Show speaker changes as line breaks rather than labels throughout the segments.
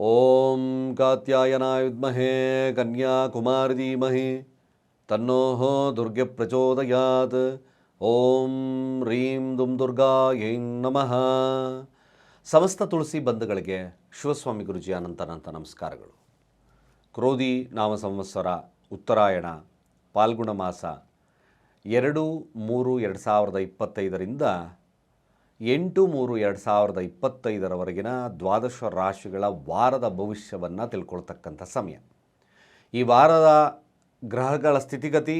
ಓಂ ಕಾತ್ಯಾಯನಾಯ ವಿದ್ಮಹೇ ಕನ್ಯಾಕುಮಾರಿ ಧೀಮಹಿ ತನ್ನೋ ದುರ್ಗೆ ಪ್ರಚೋದಯಾತ್. ಓಂ ರೀಂ ದುಂ ದುರ್ಗಾ ಏಂ ನಮಃ. ಸಮಸ್ತ ತುಳಸಿ ಬಂಧುಗಳಿಗೆ ಶಿವಸ್ವಾಮಿ ಗುರುಜಿ ಅನಂತನಂತ ನಮಸ್ಕಾರಗಳು. ಕ್ರೋಧಿ ನಾಮ ಸಂವತ್ಸರ ಉತ್ತರಾಯಣ ಪಾಲ್ಗುಣ ಮಾಸ ಎರಡು ಮೂರು ಎರಡು ಸಾವಿರದ ಇಪ್ಪತ್ತೈದರಿಂದ ಎಂಟು ಮೂರು ಎರಡು ಸಾವಿರದ ಇಪ್ಪತ್ತೈದರವರೆಗಿನ ದ್ವಾದಶ ರಾಶಿಗಳ ವಾರದ ಭವಿಷ್ಯವನ್ನು ತಿಳ್ಕೊಳ್ತಕ್ಕಂಥ ಸಮಯ. ಈ ವಾರದ ಗ್ರಹಗಳ ಸ್ಥಿತಿಗತಿ,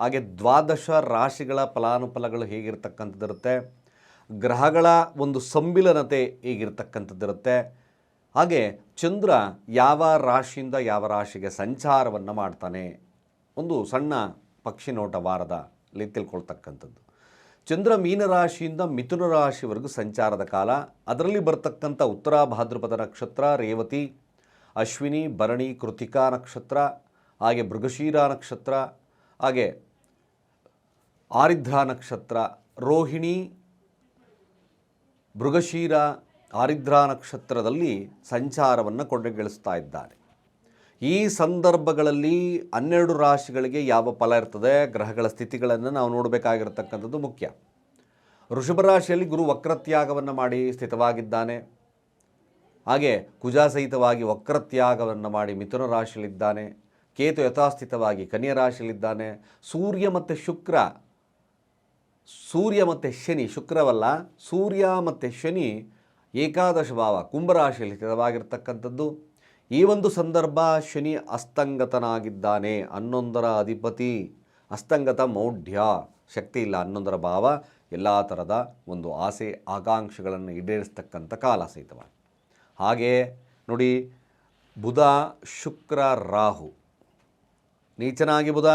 ಹಾಗೆ ದ್ವಾದಶ ರಾಶಿಗಳ ಫಲಾನುಫಲಗಳು ಹೇಗಿರ್ತಕ್ಕಂಥದ್ದಿರುತ್ತೆ, ಗ್ರಹಗಳ ಒಂದು ಸಂಬಿಲನತೆ ಹೇಗಿರ್ತಕ್ಕಂಥದ್ದಿರುತ್ತೆ, ಹಾಗೆ ಚಂದ್ರ ಯಾವ ರಾಶಿಯಿಂದ ಯಾವ ರಾಶಿಗೆ ಸಂಚಾರವನ್ನು ಮಾಡ್ತಾನೆ, ಒಂದು ಸಣ್ಣ ಪಕ್ಷಿ ನೋಟ ವಾರದಲ್ಲಿ ತಿಳ್ಕೊಳ್ತಕ್ಕಂಥದ್ದು. ಚಂದ್ರ ಮೀನರಾಶಿಯಿಂದ ಮಿಥುನ ರಾಶಿವರೆಗೂ ಸಂಚಾರದ ಕಾಲ. ಅದರಲ್ಲಿ ಬರ್ತಕ್ಕಂಥ ಉತ್ತರ ಭಾದ್ರಪದ ನಕ್ಷತ್ರ, ರೇವತಿ, ಅಶ್ವಿನಿ, ಭರಣಿ, ಕೃತಿಕಾ ನಕ್ಷತ್ರ, ಹಾಗೆ ಮೃಗಶೀರ ನಕ್ಷತ್ರ, ಹಾಗೆ ಆರಿದ್ರ ನಕ್ಷತ್ರ, ರೋಹಿಣಿ, ಮೃಗಶೀರ, ಆರಿದ್ರ ನಕ್ಷತ್ರದಲ್ಲಿ ಸಂಚಾರವನ್ನು ಕೊಂಡಗಿಳಿಸ್ತಾ ಇದ್ದಾರೆ. ಈ ಸಂದರ್ಭಗಳಲ್ಲಿ ಹನ್ನೆರಡು ರಾಶಿಗಳಿಗೆ ಯಾವ ಫಲ ಇರ್ತದೆ, ಗ್ರಹಗಳ ಸ್ಥಿತಿಗಳನ್ನು ನಾವು ನೋಡಬೇಕಾಗಿರ್ತಕ್ಕಂಥದ್ದು ಮುಖ್ಯ. ಋಷಭ ರಾಶಿಯಲ್ಲಿ ಗುರು ವಕ್ರತ್ಯಾಗವನ್ನು ಮಾಡಿ ಸ್ಥಿತವಾಗಿದ್ದಾನೆ. ಹಾಗೆ ಕುಜಾ ಸಹಿತವಾಗಿ ವಕ್ರತ್ಯಾಗವನ್ನು ಮಾಡಿ ಮಿಥುನ ರಾಶಿಯಲ್ಲಿದ್ದಾನೆ. ಕೇತು ಯಥಾಸ್ಥಿತವಾಗಿ ಕನ್ಯಾ ರಾಶಿಯಲ್ಲಿದ್ದಾನೆ. ಸೂರ್ಯ ಮತ್ತು ಶುಕ್ರ, ಸೂರ್ಯ ಮತ್ತು ಶನಿ, ಶುಕ್ರವಲ್ಲ, ಸೂರ್ಯ ಮತ್ತು ಶನಿ ಏಕಾದಶ ಭಾವ ಕುಂಭರಾಶಿಯಲ್ಲಿ ಸ್ಥಿತವಾಗಿರ್ತಕ್ಕಂಥದ್ದು. ಈ ಒಂದು ಸಂದರ್ಭ ಶನಿ ಅಸ್ತಂಗತನಾಗಿದ್ದಾನೆ. ಹನ್ನೊಂದರ ಅಧಿಪತಿ, ಅಸ್ತಂಗತ ಮೌಢ್ಯ, ಶಕ್ತಿ ಇಲ್ಲ, ಹನ್ನೊಂದರ ಭಾವ, ಎಲ್ಲ ಥರದ ಒಂದು ಆಸೆ, ಆಕಾಂಕ್ಷೆಗಳನ್ನು ಈಡೇರಿಸ್ತಕ್ಕಂಥ ಕಾಲ ಸಹಿತವಾಗಿ ಹಾಗೆ ನೋಡಿ, ಬುಧ, ಶುಕ್ರ, ರಾಹು. ನೀಚನಾಗಿ ಬುಧ,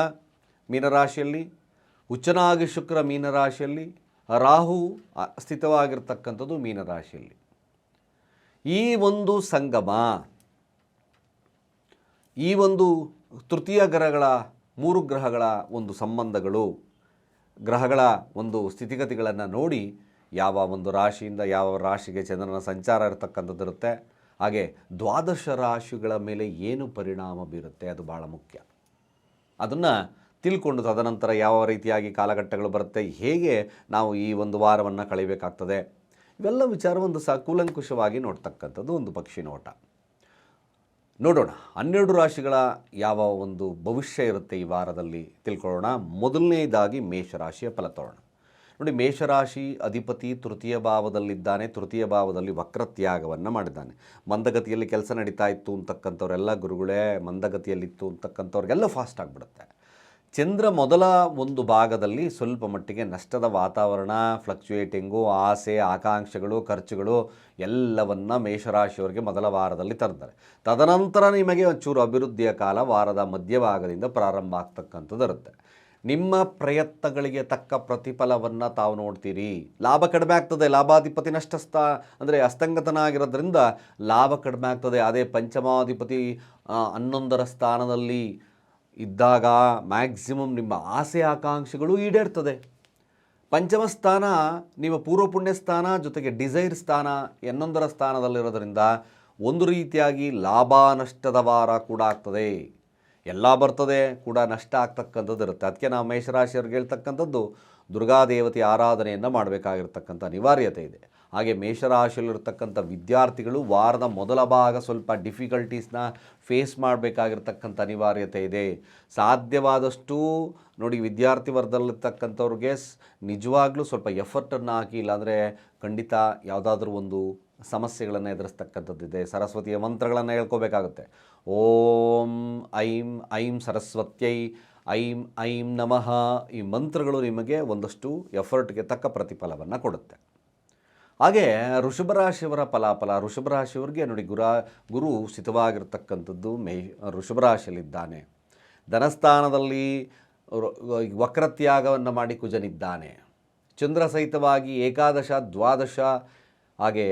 ಮೀನರಾಶಿಯಲ್ಲಿ ಉಚ್ಚನಾಗಿ ಶುಕ್ರ, ಮೀನರಾಶಿಯಲ್ಲಿ, ರಾಹು ಸ್ಥಿತವಾಗಿರ್ತಕ್ಕಂಥದ್ದು ಮೀನರಾಶಿಯಲ್ಲಿ. ಈ ಒಂದು ಸಂಗಮ ಈ ಒಂದು ತೃತೀಯ ಗ್ರಹಗಳ ಮೂರು ಗ್ರಹಗಳ ಒಂದು ಸಂಬಂಧಗಳು, ಗ್ರಹಗಳ ಒಂದು ಸ್ಥಿತಿಗತಿಗಳನ್ನು ನೋಡಿ ಯಾವ ಒಂದು ರಾಶಿಯಿಂದ ಯಾವ ರಾಶಿಗೆ ಚಂದ್ರನ ಸಂಚಾರ ಇರತಕ್ಕಂಥದ್ದಿರುತ್ತೆ ಹಾಗೆ ದ್ವಾದಶ ರಾಶಿಗಳ ಮೇಲೆ ಏನು ಪರಿಣಾಮ ಬೀರುತ್ತೆ ಅದು ಭಾಳ ಮುಖ್ಯ. ಅದನ್ನು ತಿಳ್ಕೊಂಡು ತದನಂತರ ಯಾವ ರೀತಿಯಾಗಿ ಕಾಲಘಟ್ಟಗಳು ಬರುತ್ತೆ, ಹೇಗೆ ನಾವು ಈ ಒಂದು ವಾರವನ್ನು ಕಳಿಬೇಕಾಗ್ತದೆ, ಇವೆಲ್ಲ ವಿಚಾರ ಒಂದು ಸ ಕೂಲಂಕುಷವಾಗಿ ನೋಡ್ತಕ್ಕಂಥದ್ದು ಒಂದು ಪಕ್ಷಿ ನೋಟ ನೋಡೋಣ. ಹನ್ನೆರಡು ರಾಶಿಗಳ ಯಾವ ಒಂದು ಭವಿಷ್ಯ ಇರುತ್ತೆ ಈ ವಾರದಲ್ಲಿ ತಿಳ್ಕೊಳ್ಳೋಣ. ಮೊದಲನೇದಾಗಿ ಮೇಷರಾಶಿಯ ಫಲ ತೋರೋಣ. ನೋಡಿ, ಮೇಷರಾಶಿ ಅಧಿಪತಿ ತೃತೀಯ ಭಾವದಲ್ಲಿದ್ದಾನೆ. ತೃತೀಯ ಭಾವದಲ್ಲಿ ವಕ್ರತ್ಯಾಗವನ್ನು ಮಾಡಿದ್ದಾನೆ. ಮಂದಗತಿಯಲ್ಲಿ ಕೆಲಸ ನಡೀತಾ ಇತ್ತು ಅಂತಕ್ಕಂಥವ್ರೆಲ್ಲ ಗುರುಗಳೇ, ಮಂದಗತಿಯಲ್ಲಿತ್ತು ಅಂತಕ್ಕಂಥವ್ರಿಗೆಲ್ಲ ಫಾಸ್ಟ್ ಆಗಿಬಿಡುತ್ತೆ. ಚಂದ್ರ ಮೊದಲ ಒಂದು ಭಾಗದಲ್ಲಿ ಸ್ವಲ್ಪ ಮಟ್ಟಿಗೆ ನಷ್ಟದ ವಾತಾವರಣ ಫ್ಲಕ್ಚುಯೇಟಿಂಗು ಆಸೆ, ಆಕಾಂಕ್ಷೆಗಳು, ಖರ್ಚುಗಳು ಎಲ್ಲವನ್ನ ಮೇಷರಾಶಿಯವರಿಗೆ ಮೊದಲ ವಾರದಲ್ಲಿ ತರ್ತಾರೆ ತದನಂತರ ನಿಮಗೆ ಒಂಚೂರು ಅಭಿವೃದ್ಧಿಯ ಕಾಲ ವಾರದ ಮಧ್ಯಭಾಗದಿಂದ ಪ್ರಾರಂಭ ಆಗ್ತಕ್ಕಂಥದ್ದು ಇರುತ್ತೆ. ನಿಮ್ಮ ಪ್ರಯತ್ನಗಳಿಗೆ ತಕ್ಕ ಪ್ರತಿಫಲವನ್ನು ತಾವು ನೋಡ್ತೀರಿ. ಲಾಭ ಕಡಿಮೆ ಆಗ್ತದೆ, ಲಾಭಾಧಿಪತಿ ನಷ್ಟಸ್ಥ ಅಂದರೆ ಅಸ್ತಂಗತನ ಆಗಿರೋದ್ರಿಂದ ಲಾಭ ಕಡಿಮೆ ಆಗ್ತದೆ. ಅದೇ ಪಂಚಮಾಧಿಪತಿ ಹನ್ನೊಂದರ ಸ್ಥಾನದಲ್ಲಿ ಇದ್ದಾಗ ಮ್ಯಾಕ್ಸಿಮಮ್ ನಿಮ್ಮ ಆಸೆ ಆಕಾಂಕ್ಷೆಗಳು ಈಡೇರ್ತದೆ. ಪಂಚಮ ಸ್ಥಾನ ನಿಮ್ಮ ಪೂರ್ವ ಪುಣ್ಯ ಸ್ಥಾನ ಜೊತೆಗೆ ಡಿಸೈರ್ ಸ್ಥಾನ ಎನ್ನೊಂದರ ಸ್ಥಾನದಲ್ಲಿರೋದರಿಂದ ಒಂದು ರೀತಿಯಾಗಿ ಲಾಭ ನಷ್ಟದ ವಾರ ಕೂಡ ಆಗ್ತದೆ. ಎಲ್ಲ ಬರ್ತದೆ, ಕೂಡ ನಷ್ಟ ಆಗ್ತಕ್ಕಂಥದ್ದು ಇರುತ್ತೆ. ಅದಕ್ಕೆ ನಾವು ಮೇಷರಾಶಿಯವ್ರಿಗೆ ಹೇಳ್ತಕ್ಕಂಥದ್ದು ದುರ್ಗಾದೇವತೆ ಆರಾಧನೆಯನ್ನು ಮಾಡಬೇಕಾಗಿರ್ತಕ್ಕಂಥ ಅನಿವಾರ್ಯತೆ ಇದೆ. ಹಾಗೆ ಮೇಷರಾಶಿಯಲ್ಲಿರ್ತಕ್ಕಂಥ ವಿದ್ಯಾರ್ಥಿಗಳು ವಾರದ ಮೊದಲ ಭಾಗ ಸ್ವಲ್ಪ ಡಿಫಿಕಲ್ಟೀಸ್ನ ಫೇಸ್ ಮಾಡಬೇಕಾಗಿರ್ತಕ್ಕಂಥ ಅನಿವಾರ್ಯತೆ ಇದೆ. ಸಾಧ್ಯವಾದಷ್ಟು ನೋಡಿ ವಿದ್ಯಾರ್ಥಿ ವರ್ಗದಲ್ಲಿರ್ತಕ್ಕಂಥವ್ರಿಗೆ ನಿಜವಾಗ್ಲೂ ಸ್ವಲ್ಪ ಎಫರ್ಟನ್ನು ಹಾಕಿ, ಇಲ್ಲಾಂದರೆ ಖಂಡಿತ ಯಾವುದಾದ್ರೂ ಒಂದು ಸಮಸ್ಯೆಗಳನ್ನು ಎದುರಿಸ್ತಕ್ಕಂಥದ್ದಿದೆ ಸರಸ್ವತಿಯ ಮಂತ್ರಗಳನ್ನು ಹೇಳ್ಕೋಬೇಕಾಗುತ್ತೆ. ಓಂ ಐಂ ಐಂ ಸರಸ್ವತ್ಯೈ ಐಂ ಐಂ ನಮಃ ಈ ಮಂತ್ರಗಳು ನಿಮಗೆ ಒಂದಷ್ಟು ಎಫರ್ಟ್ಗೆ ತಕ್ಕ ಪ್ರತಿಫಲವನ್ನು ಕೊಡುತ್ತೆ. ಹಾಗೆ ಋಷಭರಾಶಿಯವರ ಫಲಾಫಲ ವೃಷಭರಾಶಿಯವರಿಗೆ ನೋಡಿ ಗುರ, ಗುರು ಸ್ಥಿತವಾಗಿರ್ತಕ್ಕಂಥದ್ದು ಮೇ ಋಷಭರಾಶಿಯಲ್ಲಿದ್ದಾನೆ ಧನಸ್ಥಾನದಲ್ಲಿ ವಕ್ರತ್ಯಾಗವನ್ನು ಮಾಡಿ ಕುಜನಿದ್ದಾನೆ. ಚಂದ್ರ ಸಹಿತವಾಗಿ ಏಕಾದಶ, ದ್ವಾದಶ, ಹಾಗೆ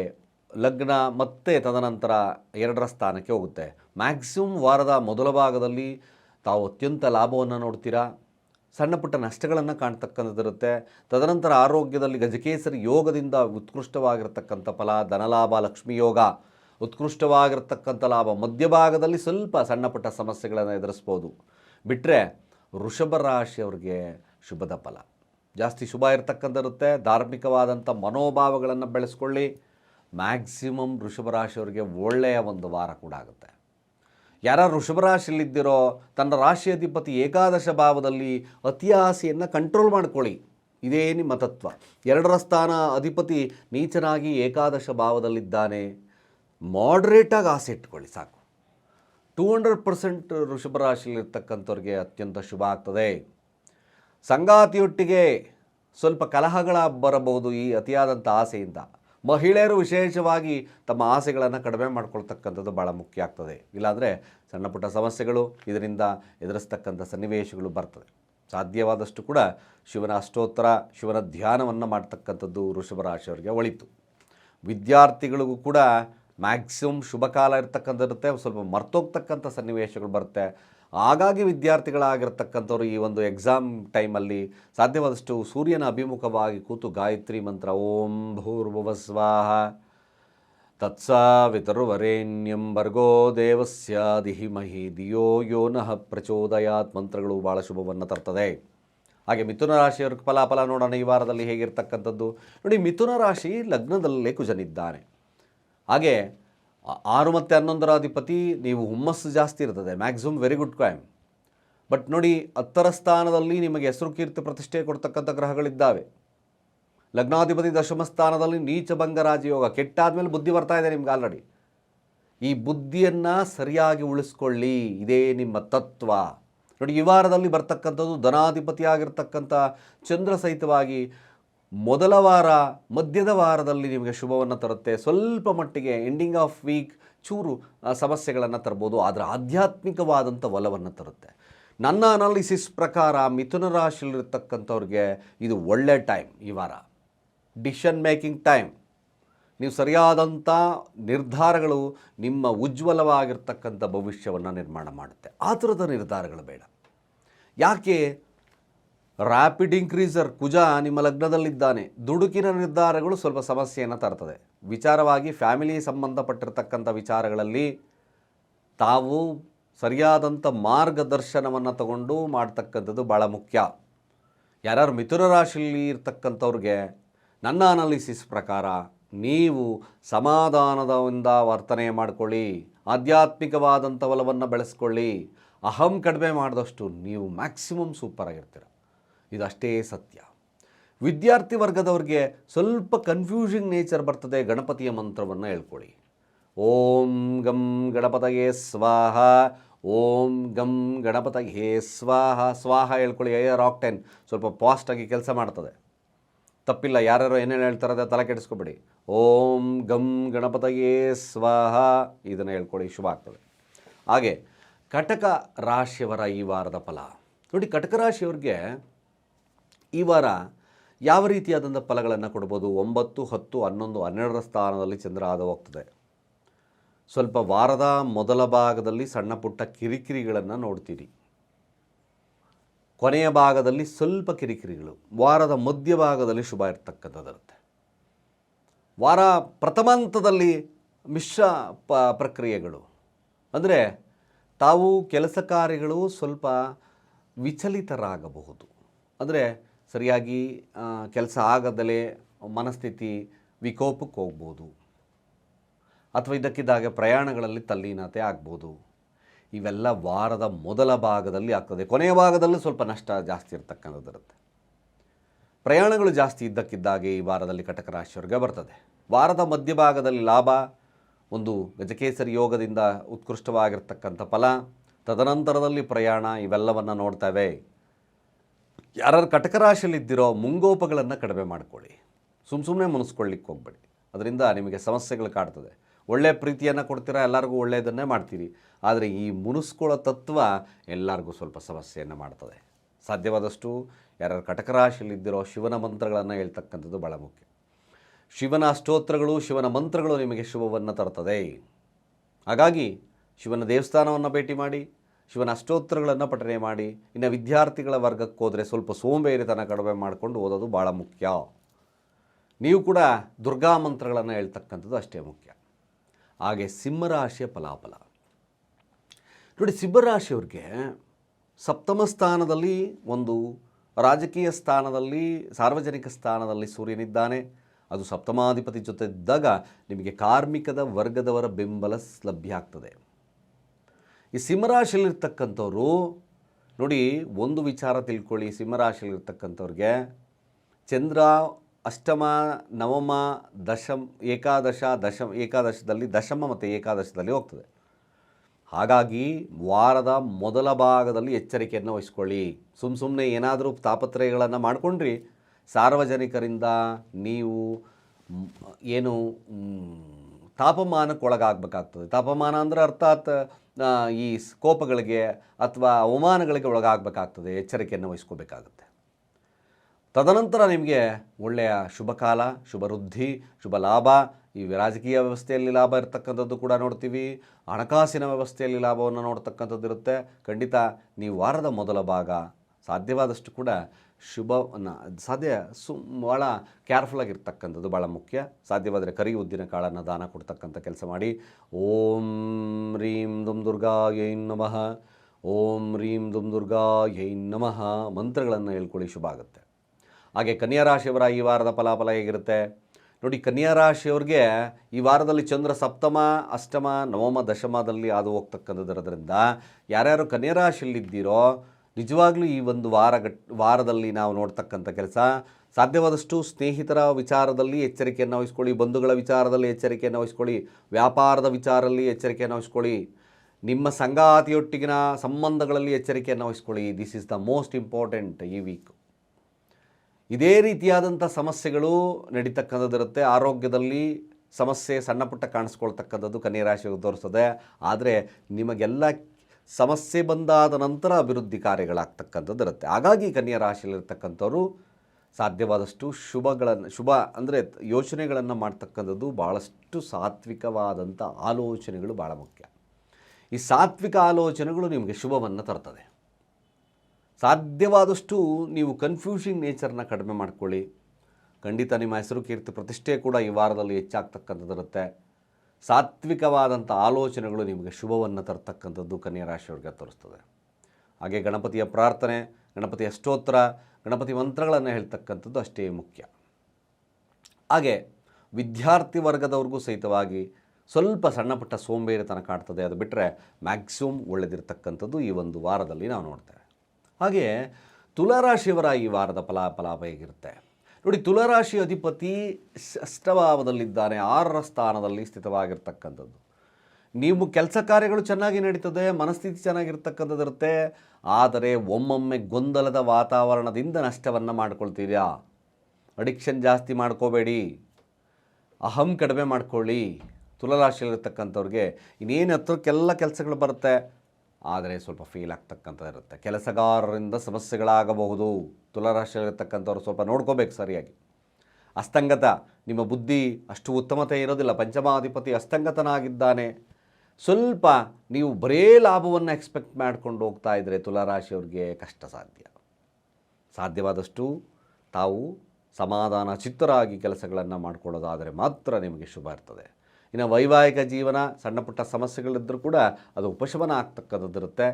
ಲಗ್ನ ಮತ್ತೆ ತದನಂತರ ಎರಡರ ಸ್ಥಾನಕ್ಕೆ ಹೋಗುತ್ತೆ. ಮ್ಯಾಕ್ಸಿಮಮ್ ವಾರದ ಮೊದಲ ಭಾಗದಲ್ಲಿ ತಾವು ಅತ್ಯಂತ ಲಾಭವನ್ನು ನೋಡ್ತೀರಾ? ಸಣ್ಣ ಪುಟ್ಟ ನಷ್ಟಗಳನ್ನು ಕಾಣ್ತಕ್ಕಂಥದ್ದಿರುತ್ತೆ. ತದನಂತರ ಆರೋಗ್ಯದಲ್ಲಿ ಗಜಕೇಸರಿ ಯೋಗದಿಂದ ಉತ್ಕೃಷ್ಟವಾಗಿರ್ತಕ್ಕಂಥ ಫಲ, ಧನಲಾಭ, ಲಕ್ಷ್ಮಿ ಯೋಗ. ಉತ್ಕೃಷ್ಟವಾಗಿರ್ತಕ್ಕಂಥ ಲಾಭ. ಮಧ್ಯಭಾಗದಲ್ಲಿ ಸ್ವಲ್ಪ ಸಣ್ಣ ಪುಟ್ಟ ಸಮಸ್ಯೆಗಳನ್ನು ಎದುರಿಸ್ಬೋದು. ಬಿಟ್ಟರೆ ವೃಷಭ ರಾಶಿಯವ್ರಿಗೆ ಶುಭದ ಫಲ. ಜಾಸ್ತಿ ಶುಭ ಇರತಕ್ಕಂಥರುತ್ತೆ ಧಾರ್ಮಿಕವಾದಂಥ ಮನೋಭಾವಗಳನ್ನು ಬೆಳೆಸ್ಕೊಳ್ಳಿ. ಮ್ಯಾಕ್ಸಿಮಮ್ ವೃಷಭ ರಾಶಿಯವರಿಗೆ ಒಳ್ಳೆಯ ಒಂದು ವಾರ ಕೂಡ ಆಗುತ್ತೆ. ಯಾರು ವೃಷಭ ರಾಶಿಯಲ್ಲಿದ್ದಿರೋ ತನ್ನ ರಾಶಿ ಅಧಿಪತಿ ಏಕಾದಶ ಭಾವದಲ್ಲಿ ಅತಿ ಆಸೆಯನ್ನು ಕಂಟ್ರೋಲ್ ಮಾಡಿಕೊಳ್ಳಿ. ಇದೇ ನಿಮ್ಮ ತತ್ವ. ಎರಡರ ಸ್ಥಾನ ಅಧಿಪತಿ ನೀಚನಾಗಿ ಏಕಾದಶ ಭಾವದಲ್ಲಿದ್ದಾನೆ. ಮಾಡ್ರೇಟಾಗಿ ಆಸೆ ಇಟ್ಕೊಳ್ಳಿ, ಸಾಕು. ಟೂ ಹಂಡ್ರೆಡ್ ಪರ್ಸೆಂಟ್ ವೃಷಭ ರಾಶಿಯಲ್ಲಿರ್ತಕ್ಕಂಥವ್ರಿಗೆ ಅತ್ಯಂತ ಶುಭ ಆಗ್ತದೆ. ಸಂಗಾತಿಯೊಟ್ಟಿಗೆ ಸ್ವಲ್ಪ ಕಲಹಗಳ ಬರಬಹುದು ಈ ಅತಿಯಾದಂಥ ಆಸೆಯಿಂದ. ಮಹಿಳೆಯರು ವಿಶೇಷವಾಗಿ ತಮ್ಮ ಆಸೆಗಳನ್ನು ಕಡಿಮೆ ಮಾಡ್ಕೊಳ್ತಕ್ಕಂಥದ್ದು ಭಾಳ ಮುಖ್ಯ ಆಗ್ತದೆ. ಇಲ್ಲಾಂದರೆ ಸಣ್ಣ ಪುಟ್ಟ ಸಮಸ್ಯೆಗಳು ಇದರಿಂದ ಎದುರಿಸ್ತಕ್ಕಂಥ ಸನ್ನಿವೇಶಗಳು ಬರ್ತದೆ. ಸಾಧ್ಯವಾದಷ್ಟು ಕೂಡ ಶಿವನ ಅಷ್ಟೋತ್ತರ, ಶಿವನ ಧ್ಯಾನವನ್ನು ಮಾಡ್ತಕ್ಕಂಥದ್ದು ವೃಷಭ ರಾಶಿಯವರಿಗೆ ಒಳಿತು. ವಿದ್ಯಾರ್ಥಿಗಳಿಗೂ ಕೂಡ ಮ್ಯಾಕ್ಸಿಮಮ್ ಶುಭಕಾಲ ಸ್ವಲ್ಪ ಮರ್ತೋಗ್ತಕ್ಕಂಥ ಸನ್ನಿವೇಶಗಳು ಬರುತ್ತೆ. ಹಾಗಾಗಿ ವಿದ್ಯಾರ್ಥಿಗಳಾಗಿರ್ತಕ್ಕಂಥವ್ರು ಈ ಒಂದು ಎಕ್ಸಾಮ್ ಟೈಮಲ್ಲಿ ಸಾಧ್ಯವಾದಷ್ಟು ಸೂರ್ಯನ ಅಭಿಮುಖವಾಗಿ ಕೂತು ಗಾಯತ್ರಿ ಮಂತ್ರ, ಓಂ ಭೂರ್ಭುವ ಸ್ವಾಹ ತತ್ಸಾವಿತರುವರೇಣ್ಯಂ ಭರ್ಗೋ ದೇವಸ್ಯ ಮಹಿ ದಿಯೋ ಯೋ ನಃ ಪ್ರಚೋದಯಾತ್ ಮಂತ್ರಗಳು ಭಾಳ ಶುಭವನ್ನು ತರ್ತದೆ. ಹಾಗೆ ಮಿಥುನ ರಾಶಿಯವ್ರ ಫಲಾಫಲ ನೋಡೋಣ ಈ ವಾರದಲ್ಲಿ ಹೇಗಿರ್ತಕ್ಕಂಥದ್ದು. ನೋಡಿ ಮಿಥುನ ರಾಶಿ ಲಗ್ನದಲ್ಲೇ ಕುಜನಿದ್ದಾನೆ. ಹಾಗೆ ಆರು ಮತ್ತು ಹನ್ನೊಂದರ ಅಧಿಪತಿ, ನೀವು ಹುಮ್ಮಸ್ಸು ಜಾಸ್ತಿ ಇರ್ತದೆ maximum very good crime but ನೋಡಿ, ಹತ್ತರ ಸ್ಥಾನದಲ್ಲಿ ನಿಮಗೆ ಹೆಸರು ಕೀರ್ತಿ ಪ್ರತಿಷ್ಠೆ ಕೊಡ್ತಕ್ಕಂಥ ಗ್ರಹಗಳಿದ್ದಾವೆ. ಲಗ್ನಾಧಿಪತಿ ದಶಮ ಸ್ಥಾನದಲ್ಲಿ ನೀಚ ರಾಜಯೋಗ, ಕೆಟ್ಟಾದ್ಮೇಲೆ ಬುದ್ಧಿ ಬರ್ತಾ ಇದೆ ನಿಮ್ಗೆ ಆಲ್ರೆಡಿ ಈ ಬುದ್ಧಿಯನ್ನು ಸರಿಯಾಗಿ ಉಳಿಸ್ಕೊಳ್ಳಿ, ಇದೇ ನಿಮ್ಮ ತತ್ವ. ನೋಡಿ, ಈ ವಾರದಲ್ಲಿ ಬರ್ತಕ್ಕಂಥದ್ದು ಧನಾಧಿಪತಿ ಆಗಿರ್ತಕ್ಕಂಥ ಚಂದ್ರ ಸಹಿತವಾಗಿ ಮೊದಲ ವಾರ, ಮಧ್ಯದ ವಾರದಲ್ಲಿ ನಿಮಗೆ ಶುಭವನ್ನು ತರುತ್ತೆ. ಸ್ವಲ್ಪ ಮಟ್ಟಿಗೆ ಎಂಡಿಂಗ್ ಆಫ್ ವೀಕ್ ಚೂರು ಸಮಸ್ಯೆಗಳನ್ನು ತರ್ಬೋದು. ಆದರೆ ಆಧ್ಯಾತ್ಮಿಕವಾದಂಥ ಒಲವನ್ನು ತರುತ್ತೆ. ನನ್ನ ಅನಾಲಿಸಿಸ್ ಪ್ರಕಾರ ಮಿಥುನ ರಾಶಿಯಲ್ಲಿರ್ತಕ್ಕಂಥವ್ರಿಗೆ ಇದು ಒಳ್ಳೆ ಟೈಮ್ ಈ ವಾರ. ಡಿಸಿಷನ್ ಮೇಕಿಂಗ್ ಟೈಮ್ ನೀವು ಸರಿಯಾದಂಥ ನಿರ್ಧಾರಗಳು ನಿಮ್ಮ ಉಜ್ವಲವಾಗಿರ್ತಕ್ಕಂಥ ಭವಿಷ್ಯವನ್ನು ನಿರ್ಮಾಣ ಮಾಡುತ್ತೆ. ಆ ಥರದ ನಿರ್ಧಾರಗಳು ಬೇಡ. ಯಾಕೆ? ರ್ಯಾಪಿಡ್ ಇನ್ಕ್ರೀಸರ್ ಕುಜ ನಿಮ್ಮ ಲಗ್ನದಲ್ಲಿದ್ದಾನೆ. ದುಡುಕಿನ ನಿರ್ಧಾರಗಳು ಸ್ವಲ್ಪ ಸಮಸ್ಯೆಯನ್ನು ತರ್ತದೆ. ವಿಚಾರವಾಗಿ ಫ್ಯಾಮಿಲಿ ಸಂಬಂಧಪಟ್ಟಿರ್ತಕ್ಕಂಥ ವಿಚಾರಗಳಲ್ಲಿ ತಾವು ಸರಿಯಾದಂಥ ಮಾರ್ಗದರ್ಶನವನ್ನು ತಗೊಂಡು ಮಾಡ್ತಕ್ಕಂಥದ್ದು ಭಾಳ ಮುಖ್ಯ. ಯಾರ್ಯಾರು ಮಿಥುನ ರಾಶಿಯಲ್ಲಿ ಇರ್ತಕ್ಕಂಥವ್ರಿಗೆ ನನ್ನ ಅನಾಲಿಸಿಸ್ ಪ್ರಕಾರ ನೀವು ಸಮಾಧಾನದಿಂದ ವರ್ತನೆ ಮಾಡಿಕೊಳ್ಳಿ. ಆಧ್ಯಾತ್ಮಿಕವಾದಂಥ ಒಲವನ್ನು ಬೆಳೆಸ್ಕೊಳ್ಳಿ. ಅಹಂ ಕಡಿಮೆ ಮಾಡಿದಷ್ಟು ನೀವು ಮ್ಯಾಕ್ಸಿಮಮ್ ಸೂಪರ್ ಆಗಿರ್ತೀರ. ಇದಷ್ಟೇ ಸತ್ಯ. ವಿದ್ಯಾರ್ಥಿ ವರ್ಗದವ್ರಿಗೆ ಸ್ವಲ್ಪ ಕನ್ಫ್ಯೂಷಿಂಗ್ ನೇಚರ್ ಬರ್ತದೆ ಗಣಪತಿಯ ಮಂತ್ರವನ್ನು ಹೇಳ್ಕೊಳ್ಳಿ. ಓಂ ಗಂ ಗಣಪತಯೇ ಸ್ವಾಹ, ಓಂ ಗಂ ಗಣಪತಯೇ ಸ್ವಾಹ. ಸ್ವಾಹ ಹೇಳ್ಕೊಳ್ಳಿ ರಾಕ್ ಟೆನ್ ಸ್ವಲ್ಪ ಪಾಸ್ಟಾಗಿ ಕೆಲಸ ಮಾಡ್ತದೆ. ತಪ್ಪಿಲ್ಲ, ಯಾರ್ಯಾರು ಏನೇನು ಹೇಳ್ತಾರೆ ಅದೇ ತಲೆ ಕೆಡಿಸ್ಕೊಬೇಡಿ. ಓಂ ಗಂ ಗಣಪತಯೇ ಸ್ವಾಹ. ಇದನ್ನು ಹೇಳ್ಕೊಳ್ಳಿ, ಶುಭ ಆಗ್ತದೆ. ಹಾಗೆ, ಕಟಕ ರಾಶಿಯವರ ಈ ವಾರದ ಫಲ. ನೋಡಿ, ಕಟಕ ರಾಶಿಯವ್ರಿಗೆ ಈ ವಾರ ಯಾವ ರೀತಿಯಾದಂಥ ಫಲಗಳನ್ನು ಕೊಡ್ಬೋದು? ಒಂಬತ್ತು, ಹತ್ತು, ಹನ್ನೊಂದು, ಹನ್ನೆರಡರ ಸ್ಥಾನದಲ್ಲಿ ಚಂದ್ರ ಆದ ಹೋಗ್ತದೆ ಸ್ವಲ್ಪ ವಾರದ ಮೊದಲ ಭಾಗದಲ್ಲಿ ಸಣ್ಣ ಪುಟ್ಟ ಕಿರಿಕಿರಿಗಳನ್ನು ನೋಡ್ತೀರಿ. ಕೊನೆಯ ಭಾಗದಲ್ಲಿ ಸ್ವಲ್ಪ ಕಿರಿಕಿರಿಗಳು, ವಾರದ ಮಧ್ಯಭಾಗದಲ್ಲಿ ಶುಭ ಇರ್ತಕ್ಕಂಥದ್ದಿರುತ್ತೆ. ವಾರ ಪ್ರಥಮಾಂತದಲ್ಲಿ ಮಿಶ್ರ ಪ ಪ್ರಕ್ರಿಯೆಗಳು. ಅಂದರೆ ತಾವು ಕೆಲಸ ಕಾರ್ಯಗಳು ಸ್ವಲ್ಪ ವಿಚಲಿತರಾಗಬಹುದು. ಅಂದರೆ ಸರಿಯಾಗಿ ಕೆಲಸ ಆಗದಲೇ ಮನಸ್ಥಿತಿ ವಿಕೋಪಕ್ಕೆ ಹೋಗ್ಬೋದು. ಅಥವಾ ಇದಕ್ಕಿದ್ದಾಗೆ ಪ್ರಯಾಣಗಳಲ್ಲಿ ತಲ್ಲೀನತೆ ಆಗ್ಬೋದು. ಇವೆಲ್ಲ ವಾರದ ಮೊದಲ ಭಾಗದಲ್ಲಿ ಆಗ್ತದೆ. ಕೊನೆಯ ಭಾಗದಲ್ಲೂ ಸ್ವಲ್ಪ ನಷ್ಟ ಜಾಸ್ತಿ ಇರ್ತಕ್ಕಂಥದ್ದಿರುತ್ತೆ ಪ್ರಯಾಣಗಳು ಜಾಸ್ತಿ ಇದ್ದಕ್ಕಿದ್ದಾಗೆ ಈ ವಾರದಲ್ಲಿ ಕಟಕ ರಾಶಿಯವರಿಗೆ ಬರ್ತದೆ. ವಾರದ ಮಧ್ಯಭಾಗದಲ್ಲಿ ಲಾಭ, ಒಂದು ಗಜಕೇಸರಿ ಯೋಗದಿಂದ ಉತ್ಕೃಷ್ಟವಾಗಿರ್ತಕ್ಕಂಥ ಫಲ, ತದನಂತರದಲ್ಲಿ ಪ್ರಯಾಣ ಇವೆಲ್ಲವನ್ನು ನೋಡ್ತೇವೆ. ಯಾರು ಕಟಕ ರಾಶಿಯಲ್ಲಿದ್ದಿರೋ ಮುಂಗೋಪಗಳನ್ನು ಕಡಿಮೆ ಮಾಡ್ಕೊಳ್ಳಿ. ಸುಮ್ಮ ಸುಮ್ಮನೆ ಮುನಿಸ್ಕೊಳ್ಳಿಕ್ಕೆ ಹೋಗ್ಬೇಡಿ. ಅದರಿಂದ ನಿಮಗೆ ಸಮಸ್ಯೆಗಳು ಕಾಡ್ತದೆ. ಒಳ್ಳೆಯ ಪ್ರೀತಿಯನ್ನು ಕೊಡ್ತೀರಾ? ಎಲ್ಲರಿಗೂ ಒಳ್ಳೆಯದನ್ನೇ ಮಾಡ್ತೀರಿ. ಆದರೆ ಈ ಮುನಿಸ್ಕೊಳ್ಳೋ ತತ್ವ ಎಲ್ಲರಿಗೂ ಸ್ವಲ್ಪ ಸಮಸ್ಯೆಯನ್ನು ಮಾಡ್ತದೆ. ಸಾಧ್ಯವಾದಷ್ಟು ಯಾರು ಕಟಕ ರಾಶಿಯಲ್ಲಿದ್ದಿರೋ ಶಿವನ ಮಂತ್ರಗಳನ್ನು ಹೇಳ್ತಕ್ಕಂಥದ್ದು ಭಾಳ ಮುಖ್ಯ. ಶಿವನ ಅಷ್ಟೋತ್ರಗಳು ಶಿವನ ಮಂತ್ರಗಳು ನಿಮಗೆ ಶುಭವನ್ನು ತರ್ತದೆ. ಹಾಗಾಗಿ ಶಿವನ ದೇವಸ್ಥಾನವನ್ನು ಭೇಟಿ ಮಾಡಿ ಶಿವನ ಅಷ್ಟೋತ್ತರಗಳನ್ನು ಪಠನೆ ಮಾಡಿ, ಇನ್ನು ವಿದ್ಯಾರ್ಥಿಗಳ ವರ್ಗಕ್ಕೆ ಹೋದರೆ ಸ್ವಲ್ಪ ಸೋಂಬೇರಿತನ ಕಡಿಮೆ ಮಾಡಿಕೊಂಡು ಓದೋದು ಭಾಳ ಮುಖ್ಯ. ನೀವು ಕೂಡ ದುರ್ಗಾ ಮಂತ್ರಗಳನ್ನು ಹೇಳ್ತಕ್ಕಂಥದ್ದು ಅಷ್ಟೇ ಮುಖ್ಯ. ಹಾಗೆ ಸಿಂಹರಾಶಿಯ ಫಲಾಫಲ. ನೋಡಿ, ಸಿಂಹರಾಶಿಯವ್ರಿಗೆ ಸಪ್ತಮ ಸ್ಥಾನದಲ್ಲಿ ಒಂದು ರಾಜಕೀಯ ಸ್ಥಾನದಲ್ಲಿ, ಸಾರ್ವಜನಿಕ ಸ್ಥಾನದಲ್ಲಿ ಸೂರ್ಯನಿದ್ದಾನೆ ಅದು ಸಪ್ತಮಾಧಿಪತಿ ಜೊತೆ ಇದ್ದಾಗ ನಿಮಗೆ ಕಾರ್ಮಿಕದ ವರ್ಗದವರ ಬೆಂಬಲ ಲಭ್ಯ ಆಗ್ತದೆ. ಈ ಸಿಂಹರಾಶಿಯಲ್ಲಿರ್ತಕ್ಕಂಥವ್ರು, ನೋಡಿ ಒಂದು ವಿಚಾರ ತಿಳ್ಕೊಳ್ಳಿ, ಸಿಂಹರಾಶಿಯಲ್ಲಿರ್ತಕ್ಕಂಥವ್ರಿಗೆ. ಚಂದ್ರ ಅಷ್ಟಮ, ನವಮ, ದಶಮ, ಏಕಾದಶ, ದಶಮ, ಏಕಾದಶದಲ್ಲಿ ದಶಮ ಮತ್ತು ಏಕಾದಶದಲ್ಲಿ ಹೋಗ್ತದೆ. ಹಾಗಾಗಿ ವಾರದ ಮೊದಲ ಭಾಗದಲ್ಲಿ ಎಚ್ಚರಿಕೆಯನ್ನು ವಹಿಸ್ಕೊಳ್ಳಿ. ಸುಮ್ಮ ಸುಮ್ಮನೆ ಏನಾದರೂ ತಾಪತ್ರಯಗಳನ್ನು ಮಾಡಿಕೊಂಡ್ರಿ. ಸಾರ್ವಜನಿಕರಿಂದ ನೀವು ಏನು ತಾಪಮಾನಕ್ಕೆ ಒಳಗಾಗಬೇಕಾಗ್ತದೆ ತಾಪಮಾನ ಅಂದರೆ ಅರ್ಥಾತ್ ಈ ಕೋಪಗಳಿಗೆ ಅಥವಾ ಅವಮಾನಗಳಿಗೆ ಒಳಗಾಗಬೇಕಾಗ್ತದೆ, ಎಚ್ಚರಿಕೆಯನ್ನು ವಹಿಸ್ಕೋಬೇಕಾಗುತ್ತೆ. ತದನಂತರ ನಿಮಗೆ ಒಳ್ಳೆಯ ಶುಭ ಕಾಲ ಶುಭ ಶುಭ ಲಾಭ, ಈ ರಾಜಕೀಯ ವ್ಯವಸ್ಥೆಯಲ್ಲಿ ಲಾಭ ಇರತಕ್ಕಂಥದ್ದು ಕೂಡ ನೋಡ್ತೀವಿ. ಹಣಕಾಸಿನ ವ್ಯವಸ್ಥೆಯಲ್ಲಿ ಲಾಭವನ್ನು ನೋಡ್ತಕ್ಕಂಥದ್ದು ಇರುತ್ತೆ ಖಂಡಿತ ನೀವು ವಾರದ ಮೊದಲ ಭಾಗ ಸಾಧ್ಯವಾದಷ್ಟು ಕೂಡ ಶುಭವನ್ನು. ಸಾಧ್ಯ ಸು ಭಾಳ ಕೇರ್ಫುಲ್ ಆಗಿರ್ತಕ್ಕಂಥದ್ದು ಭಾಳ ಮುಖ್ಯ. ಸಾಧ್ಯವಾದರೆ ಕರಿ ಉದ್ದಿನ ಕಾಳನ್ನು ದಾನ ಕೊಡ್ತಕ್ಕಂಥ ಕೆಲಸ ಮಾಡಿ. ಓಂ ರೀಂ ದುಮ್ ದುರ್ಗಾ ಯೈ ನಮಃ. ಓಂ ರೀಂ ದುಮ್ ದುರ್ಗಾ ಯೈ ನಮಃ. ಮಂತ್ರಗಳನ್ನು ಹೇಳ್ಕೊಳ್ಳಿ, ಶುಭ ಆಗುತ್ತೆ. ಹಾಗೆ ಕನ್ಯಾ ರಾಶಿಯವರ ಈ ವಾರದ ಫಲಾಫಲ ಹೇಗಿರುತ್ತೆ? ನೋಡಿ, ಕನ್ಯಾ ರಾಶಿಯವ್ರಿಗೆ ಈ ವಾರದಲ್ಲಿ ಚಂದ್ರ ಸಪ್ತಮ, ಅಷ್ಟಮ, ನವಮ, ದಶಮದಲ್ಲಿ ಹಾದು ಹೋಗ್ತಕ್ಕಂಥದ್ದಿರೋದ್ರಿಂದ ಯಾರ್ಯಾರು ಕನ್ಯಾ ರಾಶಿಯಲ್ಲಿದ್ದೀರೋ ನಿಜವಾಗ್ಲೂ ಈ ಒಂದು ವಾರ ವಾರದಲ್ಲಿ ನಾವು ನೋಡ್ತಕ್ಕಂಥ ಕೆಲಸ. ಸಾಧ್ಯವಾದಷ್ಟು ಸ್ನೇಹಿತರ ವಿಚಾರದಲ್ಲಿ ಎಚ್ಚರಿಕೆಯನ್ನು ವಹಿಸ್ಕೊಳ್ಳಿ, ಬಂಧುಗಳ ವಿಚಾರದಲ್ಲಿ ಎಚ್ಚರಿಕೆಯನ್ನು ವಹಿಸ್ಕೊಳ್ಳಿ, ವ್ಯಾಪಾರದ ವಿಚಾರದಲ್ಲಿ ಎಚ್ಚರಿಕೆಯನ್ನು ವಹಿಸ್ಕೊಳ್ಳಿ, ನಿಮ್ಮ ಸಂಗಾತಿಯೊಟ್ಟಿಗಿನ ಸಂಬಂಧಗಳಲ್ಲಿ ಎಚ್ಚರಿಕೆಯನ್ನು ವಹಿಸ್ಕೊಳ್ಳಿ. This is the most important ಈ ವೀಕ್ ಇದೇ ರೀತಿಯಾದಂಥ ಸಮಸ್ಯೆಗಳು ನಡೀತಕ್ಕಂಥದ್ದಿರುತ್ತೆ. ಆರೋಗ್ಯದಲ್ಲಿ ಸಮಸ್ಯೆ ಸಣ್ಣ ಪುಟ್ಟ ಕಾಣಿಸ್ಕೊಳ್ತಕ್ಕಂಥದ್ದು ಕನ್ಯಾ ರಾಶಿಗೆ ತೋರಿಸ್ತದೆ. ಆದರೆ ನಿಮಗೆಲ್ಲ ಸಮಸ್ಯೆ ಬಂದಾದ ನಂತರ ಅಭಿವೃದ್ಧಿ ಕಾರ್ಯಗಳಾಗ್ತಕ್ಕಂಥದ್ದು ಇರುತ್ತೆ. ಹಾಗಾಗಿ ಕನ್ಯಾ ರಾಶಿಯಲ್ಲಿರ್ತಕ್ಕಂಥವ್ರು ಸಾಧ್ಯವಾದಷ್ಟು ಶುಭಗಳನ್ನು, ಶುಭ ಅಂದರೆ ಯೋಚನೆಗಳನ್ನು ಮಾಡ್ತಕ್ಕಂಥದ್ದು ಭಾಳಷ್ಟು ಸಾತ್ವಿಕವಾದಂಥ ಆಲೋಚನೆಗಳು ಭಾಳ ಮುಖ್ಯ. ಈ ಸಾತ್ವಿಕ ಆಲೋಚನೆಗಳು ನಿಮಗೆ ಶುಭವನ್ನು ತರ್ತದೆ. ಸಾಧ್ಯವಾದಷ್ಟು ನೀವು ಕನ್ಫ್ಯೂಷಿಂಗ್ ನೇಚರ್ನ ಕಡಿಮೆ ಮಾಡ್ಕೊಳ್ಳಿ. ಖಂಡಿತ ನಿಮ್ಮ ಹೆಸರು ಕೀರ್ತಿ ಪ್ರತಿಷ್ಠೆ ಕೂಡ ಈ ವಾರದಲ್ಲಿ ಹೆಚ್ಚಾಗ್ತಕ್ಕಂಥದ್ದಿರುತ್ತೆ ಸಾತ್ವಿಕವಾದಂಥ ಆಲೋಚನೆಗಳು ನಿಮಗೆ ಶುಭವನ್ನು ತರ್ತಕ್ಕಂಥದ್ದು ಕನ್ಯಾ ರಾಶಿಯವ್ರಿಗೆ ತೋರಿಸ್ತದೆ. ಹಾಗೆ ಗಣಪತಿಯ ಪ್ರಾರ್ಥನೆ, ಗಣಪತಿಯ ಸ್ತೋತ್ರ, ಗಣಪತಿ ಮಂತ್ರಗಳನ್ನು ಹೇಳ್ತಕ್ಕಂಥದ್ದು ಅಷ್ಟೇ ಮುಖ್ಯ. ಹಾಗೆ ವಿದ್ಯಾರ್ಥಿ ವರ್ಗದವ್ರಿಗೂ ಸಹಿತವಾಗಿ ಸ್ವಲ್ಪ ಸಣ್ಣ ಪುಟ್ಟ ಸೋಂಬೇರಿತನ ಕಾಣ್ತದೆ. ಅದು ಬಿಟ್ಟರೆ ಮ್ಯಾಕ್ಸಿಮಮ್ ಒಳ್ಳೆದಿರ್ತಕ್ಕಂಥದ್ದು ಈ ಒಂದು ವಾರದಲ್ಲಿ ನಾವು ನೋಡ್ತೇವೆ. ಹಾಗೆಯೇ ತುಲಾರಾಶಿಯವರ ಈ ವಾರದ ಫಲಾಫಲಾಪ ಹೇಗಿರುತ್ತೆ? ನೋಡಿ, ತುಲರಾಶಿ ಅಧಿಪತಿ ಅಷ್ಟಭಾವದಲ್ಲಿದ್ದಾನೆ ಆರರ ಸ್ಥಾನದಲ್ಲಿ ಸ್ಥಿತವಾಗಿರ್ತಕ್ಕಂಥದ್ದು. ನೀವು ಕೆಲಸ ಕಾರ್ಯಗಳು ಚೆನ್ನಾಗಿ ನಡೀತದೆ, ಮನಸ್ಥಿತಿ ಚೆನ್ನಾಗಿರ್ತಕ್ಕಂಥದ್ದಿರುತ್ತೆ, ಆದರೆ ಒಮ್ಮೊಮ್ಮೆ ಗೊಂದಲದ ವಾತಾವರಣದಿಂದ ನಷ್ಟವನ್ನು ಮಾಡ್ಕೊಳ್ತೀರಾ? ಅಡಿಕ್ಷನ್ ಜಾಸ್ತಿ ಮಾಡ್ಕೋಬೇಡಿ. ಅಹಂ ಕಡಿಮೆ ಮಾಡ್ಕೊಳ್ಳಿ. ತುಲರಾಶಿಯಲ್ಲಿರ್ತಕ್ಕಂಥವ್ರಿಗೆ ಇನ್ನೇನು ಹತ್ರಕ್ಕೆಲ್ಲ ಕೆಲಸಗಳು ಬರುತ್ತೆ? ಆದರೆ ಸ್ವಲ್ಪ ಫೀಲ್ ಆಗ್ತಕ್ಕಂಥದ್ದಿರುತ್ತೆ ಕೆಲಸಗಾರರಿಂದ ಸಮಸ್ಯೆಗಳಾಗಬಹುದು. ತುಲಾರಾಶಿಯಲ್ಲಿರ್ತಕ್ಕಂಥವ್ರು ಸ್ವಲ್ಪ ನೋಡ್ಕೋಬೇಕು ಸರಿಯಾಗಿ. ಅಸ್ತಂಗತ, ನಿಮ್ಮ ಬುದ್ಧಿ ಅಷ್ಟು ಉತ್ತಮತೆ ಇರೋದಿಲ್ಲ. ಪಂಚಮಾಧಿಪತಿ ಅಸ್ತಂಗತನಾಗಿದ್ದಾನೆ. ಸ್ವಲ್ಪ ನೀವು ಬರೇ ಲಾಭವನ್ನು ಎಕ್ಸ್ಪೆಕ್ಟ್ ಮಾಡ್ಕೊಂಡು ಹೋಗ್ತಾ ಇದ್ದರೆ ತುಲಾರಾಶಿಯವ್ರಿಗೆ ಕಷ್ಟ ಸಾಧ್ಯ. ಸಾಧ್ಯವಾದಷ್ಟು ತಾವು ಸಮಾಧಾನ ಚಿತ್ತರಾಗಿ ಕೆಲಸಗಳನ್ನು ಮಾಡ್ಕೊಳ್ಳೋದಾದರೆ ಮಾತ್ರ ನಿಮಗೆ ಶುಭ ಇರ್ತದೆ. ಇನ್ನು ವೈವಾಹಿಕ ಜೀವನ, ಸಣ್ಣ ಪುಟ್ಟ ಸಮಸ್ಯೆಗಳಿದ್ದರೂ ಕೂಡ ಅದು ಉಪಶಮನ ಆಗ್ತಕ್ಕಂಥದ್ದಿರುತ್ತೆ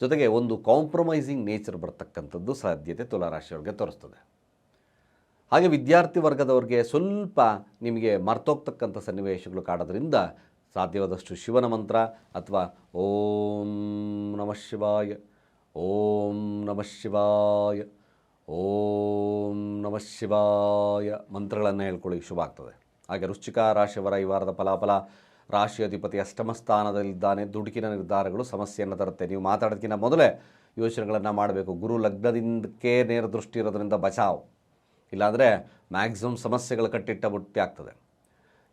ಜೊತೆಗೆ ಒಂದು ಕಾಂಪ್ರಮೈಸಿಂಗ್ ನೇಚರ್ ಬರ್ತಕ್ಕಂಥದ್ದು ಸಾಧ್ಯತೆ ತುಲಾರಾಶಿಯವ್ರಿಗೆ ತೋರಿಸ್ತದೆ. ಹಾಗೆ ವಿದ್ಯಾರ್ಥಿ ವರ್ಗದವ್ರಿಗೆ ಸ್ವಲ್ಪ ನಿಮಗೆ ಮರ್ತೋಗ್ತಕ್ಕಂಥ ಸನ್ನಿವೇಶಗಳು ಕಾಡೋದ್ರಿಂದ ಸಾಧ್ಯವಾದಷ್ಟು ಶಿವನ ಮಂತ್ರ ಅಥವಾ ಓಂ ನಮಃ ಶಿವಾಯ, ಓಂ ನಮಃ ಶಿವಾಯ, ಓಂ ನಮಃ ಶಿವಾಯ ಮಂತ್ರಗಳನ್ನು ಹೇಳ್ಕೊಳ್ಳಿ ಶುಭ ಆಗ್ತದೆ. ಹಾಗೆ ವೃಶ್ಚಿಕ ರಾಶಿಯವರ ಈ ವಾರದ ಫಲಾಫಲ, ರಾಶಿ ಅಧಿಪತಿ ಅಷ್ಟಮ ಸ್ಥಾನದಲ್ಲಿದ್ದಾನೆ. ದುಡುಕಿನ ನಿರ್ಧಾರಗಳು ಸಮಸ್ಯೆಯನ್ನು ತರುತ್ತೆ. ನೀವು ಮಾತಾಡೋದಕ್ಕಿಂತ ಮೊದಲೇ ಯೋಚನೆಗಳನ್ನು ಮಾಡಬೇಕು. ಗುರು ಲಗ್ನದಿಂದಕ್ಕೆ ನೇರ ದೃಷ್ಟಿ ಇರೋದರಿಂದ ಬಚಾವ್. ಇಲ್ಲಾಂದರೆ ಮ್ಯಾಕ್ಸಿಮಮ್ ಸಮಸ್ಯೆಗಳು ಕಟ್ಟಿಟ್ಟ ಬುಟ್ಟಿ ಆಗ್ತದೆ.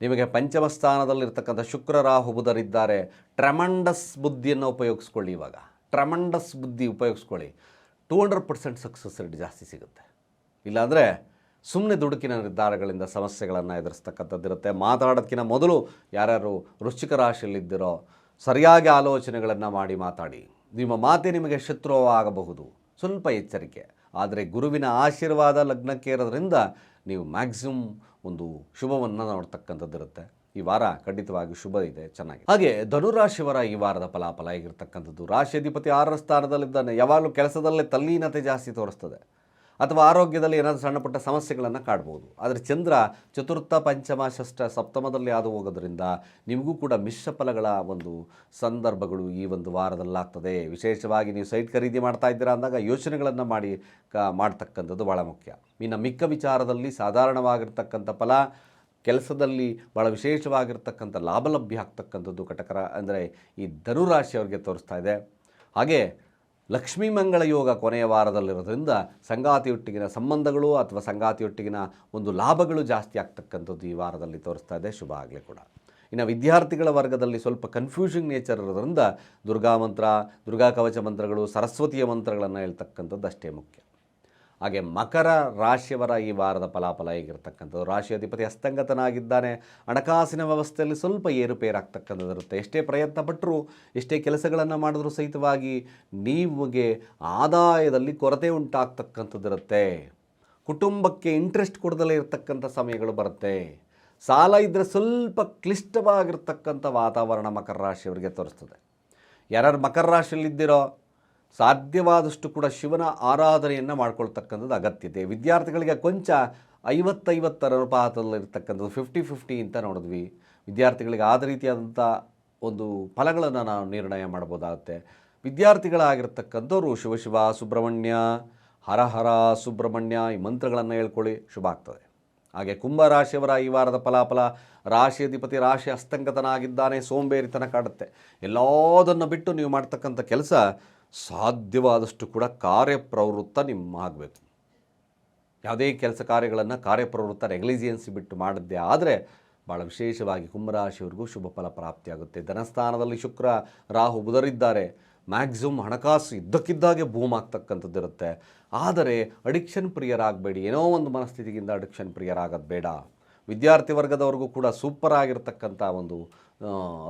ನಿಮಗೆ ಪಂಚಮ ಸ್ಥಾನದಲ್ಲಿರ್ತಕ್ಕಂಥ ಶುಕ್ರ ರಾಹು ಬುಧರಿದ್ದಾರೆ. ಟ್ರಮಂಡಸ್ ಬುದ್ಧಿಯನ್ನು ಉಪಯೋಗಿಸ್ಕೊಳ್ಳಿ ಇವಾಗ. ಟ್ರಮಂಡಸ್ ಬುದ್ಧಿ ಉಪಯೋಗಿಸ್ಕೊಳ್ಳಿ. Two hundred percent success rate ಜಾಸ್ತಿ ಸಿಗುತ್ತೆ. ಇಲ್ಲಾಂದರೆ ಸುಮ್ಮನೆ ದುಡುಕಿನ ನಿರ್ಧಾರಗಳಿಂದ ಸಮಸ್ಯೆಗಳನ್ನು ಎದುರಿಸ್ತಕ್ಕಂಥದ್ದಿರುತ್ತೆ ಮಾತಾಡೋದಕ್ಕಿಂತ ಮೊದಲು ಯಾರ್ಯಾರು ವೃಶ್ಚಿಕ ರಾಶಿಯಲ್ಲಿದ್ದಿರೋ ಸರಿಯಾಗಿ ಆಲೋಚನೆಗಳನ್ನು ಮಾಡಿ ಮಾತಾಡಿ. ನಿಮ್ಮ ಮಾತೆ ನಿಮಗೆ ಶತ್ರುವಾಗಬಹುದು. ಸ್ವಲ್ಪ ಎಚ್ಚರಿಕೆ. ಆದರೆ ಗುರುವಿನ ಆಶೀರ್ವಾದ ಲಗ್ನಕ್ಕೆ ಇರೋದ್ರಿಂದ ನೀವು ಮ್ಯಾಕ್ಸಿಮಮ್ ಒಂದು ಶುಭವನ್ನು ನೋಡ್ತಕ್ಕಂಥದ್ದಿರುತ್ತೆ ಈ ವಾರ ಖಂಡಿತವಾಗಿ ಶುಭ ಇದೆ ಚೆನ್ನಾಗಿ ಹಾಗೆ ಧನುರಾಶಿಯವರ ಈ ವಾರದ ಫಲಾಫಲ ಆಗಿರ್ತಕ್ಕಂಥದ್ದು ರಾಶಿ ಅಧಿಪತಿ ಆರರ ಸ್ಥಾನದಲ್ಲಿದ್ದಾನೆ. ಯಾವಾಗಲೂ ಕೆಲಸದಲ್ಲೇ ತಲ್ಲೀನತೆ ಜಾಸ್ತಿ ತೋರಿಸ್ತದೆ. ಅಥವಾ ಆರೋಗ್ಯದಲ್ಲಿ ಏನಾದರೂ ಸಣ್ಣ ಪುಟ್ಟ ಸಮಸ್ಯೆಗಳನ್ನು ಕಾಡ್ಬೋದು. ಆದರೆ ಚಂದ್ರ ಚತುರ್ಥ, ಪಂಚಮ, ಷಷ್ಠ, ಸಪ್ತಮದಲ್ಲಿ ಆದು ಹೋಗೋದ್ರಿಂದ ನಿಮಗೂ ಕೂಡ ಮಿಶ್ರ ಫಲಗಳ ಒಂದು ಸಂದರ್ಭಗಳು ಈ ಒಂದು ವಾರದಲ್ಲಾಗ್ತದೆ. ವಿಶೇಷವಾಗಿ ನೀವು ಸೈಟ್ ಖರೀದಿ ಮಾಡ್ತಾ ಇದ್ದೀರಾ ಅಂದಾಗ ಯೋಚನೆಗಳನ್ನು ಮಾಡಿ ಕ ಮಾಡ್ತಕ್ಕಂಥದ್ದು ಭಾಳ ಮುಖ್ಯ. ಇನ್ನು ಮಿಕ್ಕ ವಿಚಾರದಲ್ಲಿ ಸಾಧಾರಣವಾಗಿರ್ತಕ್ಕಂಥ ಫಲ, ಕೆಲಸದಲ್ಲಿ ಭಾಳ ವಿಶೇಷವಾಗಿರ್ತಕ್ಕಂಥ ಲಾಭಲಭ್ಯ ಆಗ್ತಕ್ಕಂಥದ್ದು ಕಟಕರ ಅಂದರೆ ಈ ಧನುರಾಶಿಯವರಿಗೆ ತೋರಿಸ್ತಾ ಇದೆ. ಹಾಗೆ ಲಕ್ಷ್ಮೀ ಮಂಗಳ ಯೋಗ ಕೊನೆಯ ವಾರದಲ್ಲಿರೋದ್ರಿಂದ ಸಂಗಾತಿಯೊಟ್ಟಿಗಿನ ಸಂಬಂಧಗಳು ಅಥವಾ ಸಂಗಾತಿಯೊಟ್ಟಿಗಿನ ಒಂದು ಲಾಭಗಳು ಜಾಸ್ತಿ ಆಗ್ತಕ್ಕಂಥದ್ದು ಈ ವಾರದಲ್ಲಿ ತೋರಿಸ್ತಾ ಇದೆ. ಶುಭ ಆಗಲಿ ಕೂಡ. ಇನ್ನು ವಿದ್ಯಾರ್ಥಿಗಳ ವರ್ಗದಲ್ಲಿ ಸ್ವಲ್ಪ ಕನ್ಫ್ಯೂಷನ್ ನೇಚರ್ ಇರೋದ್ರಿಂದ ದುರ್ಗಾ ಮಂತ್ರ ದುರ್ಗಾ ಕವಚ ಮಂತ್ರಗಳು, ಸರಸ್ವತಿಯ ಮಂತ್ರಗಳನ್ನು ಹೇಳ್ತಕ್ಕಂಥದ್ದು ಅಷ್ಟೇ ಮುಖ್ಯ. ಹಾಗೆ ಮಕರ ರಾಶಿಯವರ ಈ ವಾರದ ಫಲಾಫಲ ಹೇಗಿರ್ತಕ್ಕಂಥದ್ದು? ರಾಶಿ ಅಧಿಪತಿ ಹಸ್ತಂಗತನಾಗಿದ್ದಾನೆ ಹಣಕಾಸಿನ ವ್ಯವಸ್ಥೆಯಲ್ಲಿ ಸ್ವಲ್ಪ ಏರುಪೇರಾಗ್ತಕ್ಕಂಥದ್ದು ಇರುತ್ತೆ. ಎಷ್ಟೇ ಪ್ರಯತ್ನ ಪಟ್ಟರೂ ಎಷ್ಟೇ ಕೆಲಸಗಳನ್ನು ಮಾಡಿದ್ರೂ ಸಹಿತವಾಗಿ ನಿಮಗೆ ಆದಾಯದಲ್ಲಿ ಕೊರತೆ ಉಂಟಾಗ್ತಕ್ಕಂಥದ್ದಿರುತ್ತೆ ಕುಟುಂಬಕ್ಕೆ ಇಂಟ್ರೆಸ್ಟ್ ಕೊಡದಲೇ ಇರತಕ್ಕಂಥ ಸಮಯಗಳು ಬರುತ್ತೆ. ಸಾಲ ಇದ್ದರೆ ಸ್ವಲ್ಪ ಕ್ಲಿಷ್ಟವಾಗಿರ್ತಕ್ಕಂಥ ವಾತಾವರಣ ಮಕರ ರಾಶಿಯವರಿಗೆ ತೋರಿಸ್ತದೆ. ಯಾರ್ಯಾರು ಮಕರ ರಾಶಿಯಲ್ಲಿದ್ದೀರೋ ಸಾಧ್ಯವಾದಷ್ಟು ಕೂಡ ಶಿವನ ಆರಾಧನೆಯನ್ನು ಮಾಡ್ಕೊಳ್ತಕ್ಕಂಥದ್ದು ಅಗತ್ಯತೆ ವಿದ್ಯಾರ್ಥಿಗಳಿಗೆ ಕೊಂಚ ಐವತ್ತೈವತ್ತರ ಅನುಪಾತದಲ್ಲಿರ್ತಕ್ಕಂಥದ್ದು ಫಿಫ್ಟಿ ಫಿಫ್ಟಿ ಅಂತ ನೋಡಿದ್ವಿ. ವಿದ್ಯಾರ್ಥಿಗಳಿಗೆ ಆದ ರೀತಿಯಾದಂಥ ಒಂದು ಫಲಗಳನ್ನು ನಾವು ನಿರ್ಣಯ ಮಾಡ್ಬೋದಾಗುತ್ತೆ. ವಿದ್ಯಾರ್ಥಿಗಳಾಗಿರ್ತಕ್ಕಂಥವ್ರು ಶಿವಶಿವ ಸುಬ್ರಹ್ಮಣ್ಯ, ಹರ ಹರ ಸುಬ್ರಹ್ಮಣ್ಯ ಈ ಮಂತ್ರಗಳನ್ನು ಹೇಳ್ಕೊಳ್ಳಿ, ಶುಭ ಆಗ್ತದೆ. ಹಾಗೆ ಕುಂಭರಾಶಿಯವರ ಈ ವಾರದ ಫಲಾಫಲ, ರಾಶಿ ಅಧಿಪತಿ, ರಾಶಿ ಹಸ್ತಂಗತನಾಗಿದ್ದಾನೆ ಸೋಂಬೇರಿತನ ಕಾಡುತ್ತೆ. ಎಲ್ಲದನ್ನು ಬಿಟ್ಟು ನೀವು ಮಾಡ್ತಕ್ಕಂಥ ಕೆಲಸ ಸಾಧ್ಯವಾದಷ್ಟು ಕೂಡ ಕಾರ್ಯಪ್ರವೃತ್ತ ನಿಮ್ಮ ಆಗಬೇಕು ಯಾವುದೇ ಕೆಲಸ ಕಾರ್ಯಗಳನ್ನು ಕಾರ್ಯಪ್ರವೃತ್ತ ನೆಗ್ಲಿಜಿಯನ್ಸಿ ಬಿಟ್ಟು ಮಾಡಿದ್ದೆ ಆದರೆ ಭಾಳ ವಿಶೇಷವಾಗಿ ಕುಂಭರಾಶಿಯವರಿಗೂ ಶುಭ ಫಲ ಪ್ರಾಪ್ತಿಯಾಗುತ್ತೆ. ಧನಸ್ಥಾನದಲ್ಲಿ ಶುಕ್ರ, ರಾಹು ಬುಧರಿದ್ದಾರೆ ಮ್ಯಾಕ್ಸಿಮಮ್ ಹಣಕಾಸು ಇದ್ದಕ್ಕಿದ್ದಾಗೆ ಬೂಮ್ ಆಗ್ತಕ್ಕಂಥದ್ದು ಇರುತ್ತೆ. ಆದರೆ ಅಡಿಕ್ಷನ್ ಪ್ರಿಯರಾಗಬೇಡಿ. ಏನೋ ಒಂದು ಮನಸ್ಥಿತಿಗಿಂತ ಅಡಿಕ್ಷನ್ ಪ್ರಿಯರಾಗೋದು ಬೇಡ. ವಿದ್ಯಾರ್ಥಿ ವರ್ಗದವ್ರಿಗೂ ಕೂಡ ಸೂಪರ್ ಆಗಿರ್ತಕ್ಕಂಥ ಒಂದು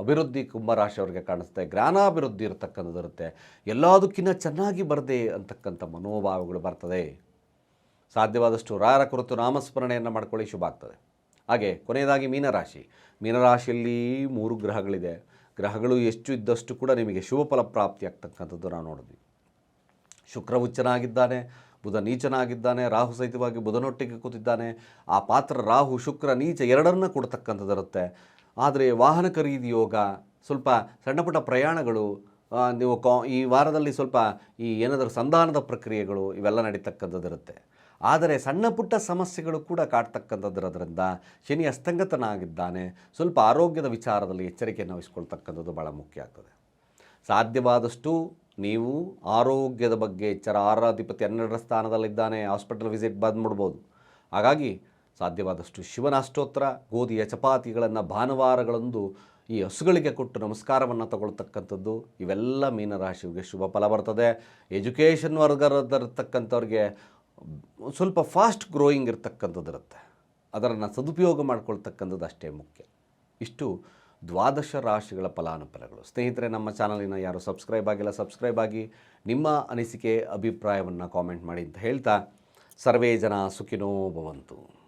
ಅಭಿವೃದ್ಧಿ ಅಭಿವೃದ್ಧಿ ಕುಂಭರಾಶಿಯವರಿಗೆ ಕಾಣಿಸುತ್ತೆ. ಜ್ಞಾನಾಭಿವೃದ್ಧಿ ಇರತಕ್ಕಂಥದ್ದು ಇರುತ್ತೆ. ಎಲ್ಲದಕ್ಕಿಂತ ಚೆನ್ನಾಗಿ ಬರದೆ ಅಂತಕ್ಕಂಥ ಮನೋಭಾವಗಳು ಬರ್ತದೆ. ಸಾಧ್ಯವಾದಷ್ಟು ರಾರ ಕುರಿತು ನಾಮಸ್ಮರಣೆಯನ್ನು ಮಾಡ್ಕೊಳ್ಳಿ, ಶುಭ ಆಗ್ತದೆ. ಹಾಗೆ ಕೊನೆಯದಾಗಿ ಮೀನರಾಶಿ. ಮೀನರಾಶಿಯಲ್ಲಿ ಮೂರು ಗ್ರಹಗಳಿದೆ. ಗ್ರಹಗಳು ಎಷ್ಟು ಇದ್ದಷ್ಟು ಕೂಡ ನಿಮಗೆ ಶುಭ ಪ್ರಾಪ್ತಿ ಆಗ್ತಕ್ಕಂಥದ್ದು ನಾವು ನೋಡಿದ್ವಿ. ಶುಕ್ರ ಉಚ್ಚನಾಗಿದ್ದಾನೆ ಬುಧ ನೀಚನಾಗಿದ್ದಾನೆ, ರಾಹು ಸಹಿತವಾಗಿ ಬುಧನೊಟ್ಟಿಗೆ ಕೂತಿದ್ದಾನೆ. ಆ ಪಾತ್ರ ರಾಹು, ಶುಕ್ರ, ನೀಚ ಎರಡನ್ನ ಕೊಡ್ತಕ್ಕಂಥದ್ದಿರುತ್ತೆ. ಆದರೆ ವಾಹನ ಖರೀದಿ ಯೋಗ ಸ್ವಲ್ಪ ಸಣ್ಣ ಪುಟ್ಟ ಪ್ರಯಾಣಗಳು ನೀವು ಕಾ, ಈ ವಾರದಲ್ಲಿ ಸ್ವಲ್ಪ ಈ ಏನಾದರೂ ಸಂಧಾನದ ಪ್ರಕ್ರಿಯೆಗಳು ಇವೆಲ್ಲ ನಡೀತಕ್ಕಂಥದ್ದಿರುತ್ತೆ. ಆದರೆ ಸಣ್ಣ ಪುಟ್ಟ ಸಮಸ್ಯೆಗಳು ಕೂಡ ಕಾಡ್ತಕ್ಕಂಥದ್ದಿರೋದ್ರಿಂದ ಶನಿ ಅಸ್ತಂಗತನಾಗಿದ್ದಾನೆ. ಸ್ವಲ್ಪ ಆರೋಗ್ಯದ ವಿಚಾರದಲ್ಲಿ ಎಚ್ಚರಿಕೆಯನ್ನು ವಹಿಸ್ಕೊಳ್ತಕ್ಕಂಥದ್ದು ಭಾಳ ಮುಖ್ಯ ಆಗ್ತದೆ. ಸಾಧ್ಯವಾದಷ್ಟು ನೀವು ಆರೋಗ್ಯದ ಬಗ್ಗೆ ಎಚ್ಚರ, ಆರಾಧಿಪತಿ ಹನ್ನೆರಡರ ಸ್ಥಾನದಲ್ಲಿದ್ದಾನೆ, ಹಾಸ್ಪಿಟಲ್ ವಿಸಿಟ್ ಬಂದು ಮಾಡ್ಬೋದು ಹಾಗಾಗಿ ಸಾಧ್ಯವಾದಷ್ಟು ಶಿವನ ಅಷ್ಟೋತ್ತರ ಗೋಧಿಯ ಚಪಾತಿಗಳನ್ನು, ಭಾನುವಾರಗಳಂದು ಈ ಹಸುಗಳಿಗೆ ಕೊಟ್ಟು ನಮಸ್ಕಾರವನ್ನು ತಗೊಳ್ತಕ್ಕಂಥದ್ದು, ಇವೆಲ್ಲ ಮೀನರಾಶಿಗೆ ಶುಭ ಫಲ ಬರ್ತದೆ. ಎಜುಕೇಷನ್ ವರ್ಗದಲ್ಲಿರ್ತಕ್ಕಂಥವ್ರಿಗೆ ಸ್ವಲ್ಪ ಫಾಸ್ಟ್ ಗ್ರೋಯಿಂಗ್ ಇರತಕ್ಕಂಥದ್ದು ಇರುತ್ತೆ ಸದುಪಯೋಗ ಮಾಡ್ಕೊಳ್ತಕ್ಕಂಥದ್ದು ಅಷ್ಟೇ ಮುಖ್ಯ. ಇಷ್ಟು ದ್ವಾದಶ ರಾಶಿಗಳ ಫಲಾನುಫಲಗಳು ಸ್ನೇಹಿತರೆ, ನಮ್ಮ ಚಾನಲಿನ ಯಾರು ಸಬ್ಸ್ಕ್ರೈಬ್ ಆಗಿಲ್ಲ, ಸಬ್ಸ್ಕ್ರೈಬ್ ಆಗಿ ನಿಮ್ಮ ಅನಿಸಿಕೆ, ಅಭಿಪ್ರಾಯವನ್ನು ಕಾಮೆಂಟ್ ಮಾಡಿ ಅಂತ ಹೇಳ್ತಾ, ಸರ್ವೇ ಜನ ಸುಖಿನೋ ಭವಂತು.